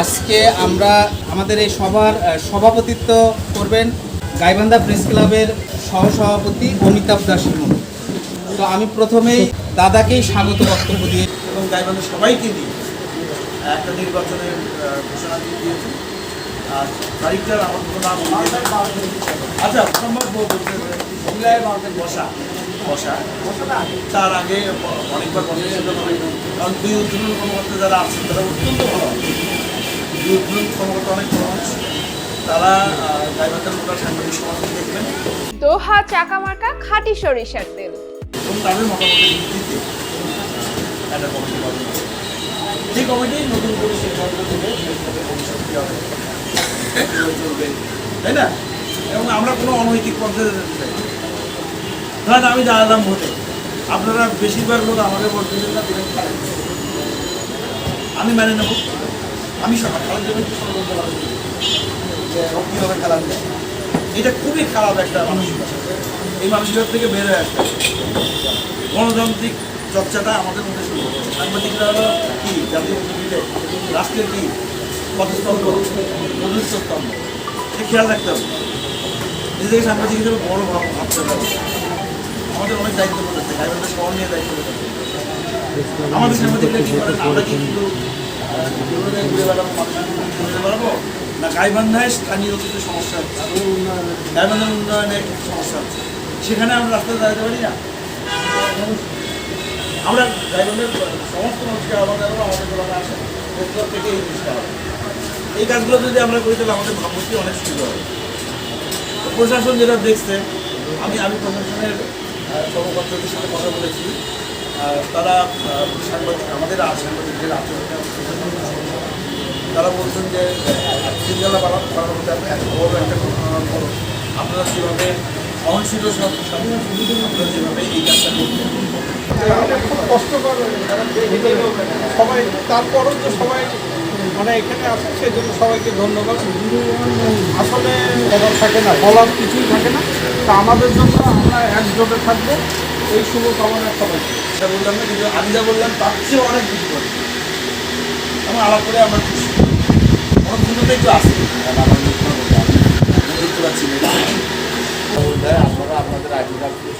আজকে আমরা আমাদের এই সভার সভাপতিত্ব করবেন গাইবান্ধা প্রেস ক্লাবের সহসভাপতি অমিতাভ দাস তো আমি প্রথমেই দাদাকেই স্বাগত বক্তব্য দিয়ে এবং গাইবান্ধা সবাইকে দিয়ে একটা নির্বাচনের ঘোষণা দিয়ে দিয়েছে। আর আমার। আচ্ছা বসা বসা। তার আগে অনেকবার বসে কারণ দুই উদ্বোধন কর্মকর্তা যারা আছেন, তারা অত্যন্ত ভালো। তারা দোহা চাকামার্কা খাঁটি সরিষার তেল। এবং তাদের মতামতের ভিত্তিতে একটা কমিটি গঠন যে কমিটি নতুন করে সিদ্ধান্ত দেবে ভবিষ্যৎ কী হবে চলবে তাই না? এবং আমরা কোনো অনৈতিক পথে যেতে চাই। ধরেন আমি দাঁড়ালাম ভোটে। আপনারা বেশিরভাগ লোক আমাদের ভোট দিলেন না দিলেন আমি মেনে নেব আমি সকাল খেলা এটা খুবই খারাপ একটা মানসিকতা। এই মানসিকতা থেকে বের হয়ে আসতে গণতান্ত্রিক চর্চাটা আমাদের মধ্যে শুরু সাংবাদিকরা হলো কি? জাতীয় পৃথিবীতে রাষ্ট্রের কি পথস্তম্ভ? সে খেয়াল রাখতে হবে। নিজেকে সাংবাদিক হিসেবে বড় ভাব ভাবতে হবে। আমাদের অনেক দায়িত্ব পড়েছে গাইবান্ধা শহর নিয়ে দায়িত্ব আমাদের সাংবাদিকরা কি করেন আমরা কি শুধু আহ, না গাইবান্ধায় স্থানীয় কিছু সমস্যা হচ্ছে সমস্যা সেখানে আমরা রাস্তায় পারি না আমরা সমস্ত মানুষকে এই কাজগুলো যদি আমরা করি তাহলে আমাদের ভাবমূর্তি অনেক সুন্দর হবে প্রশাসন যেটা দেখছে আমি আমি প্রশাসনের কর্মকর্তাদের সাথে কথা বলেছি তারা সাংবাদিক আমাদের সাংবাদিকদের আচরণে তারা বলছেন যে শৃঙ্খলা বাড়ানো বড় একটা ঘটনার পর আপনারা যেভাবে সহনশীল সব আপনারা যেভাবে এই কাজটা করতেন খুব কষ্টকর সবাই তারপরও যে সবাই মানে এখানে আছে সেই জন্য সবাইকে ধন্যবাদ। আসলে বলার থাকে না বলার কিছুই থাকে না। তা আমাদের জন্য আমরা একজোটে থাকব। এই শুভকামনা সবাই বললাম না কিন্তু আমি যা বললাম তার চেয়ে অনেক বেশি আমার আলাপ করে আমরা খুশি অনেক দুটোতে একটু আসি আমার আপনারা আপনাদের আইডি কার্ডগুলো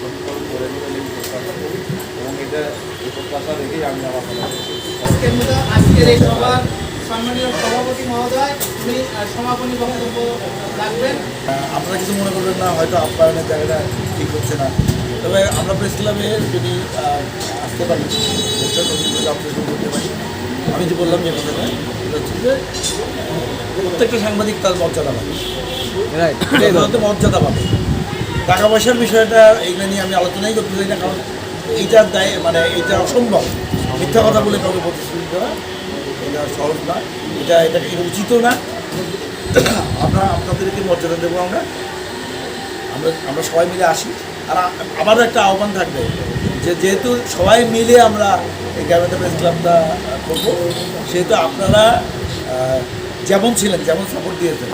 করে নেবেন এই প্রত্যাশা করি এবং এটা এই প্রত্যাশা রেখেই আমি আমার আজকের এই সভার সম্মানীয় সভাপতি মহোদয় উনি সমাপনী বক্তব্য রাখবেন। আপনারা কিছু মনে করবেন না হয়তো আপ্যায়নের জায়গাটা ঠিক হচ্ছে না। তবে আমরা প্রেস ক্লাবে যদি আসতে পারি করতে পারি। আমি যে বললাম যে কথাটা হচ্ছে যে প্রত্যেকটা সাংবাদিক তার মর্যাদা পাবে। প্রধানত মর্যাদা পাবে। টাকা পয়সার বিষয়টা এইগুলো নিয়ে আমি আলোচনাই করতে চাই না কারণ এইটার দায় মানে এটা অসম্ভব। মিথ্যা কথা বলে কাউকে প্রতিশ্রুতি দেওয়া এটা সহজ না। এটা এটা এটা উচিতও না? আমরা আপনাদেরকে মর্যাদা দেবো আমরা। আমরা আমরা সবাই মিলে আসি। আর আমারও একটা আহ্বান থাকবে যে যেহেতু সবাই মিলে আমরা এই গ্রামের প্রেস ক্লাবটা করব, সেহেতু আপনারা যেমন ছিলেন, যেমন সাপোর্ট দিয়েছেন।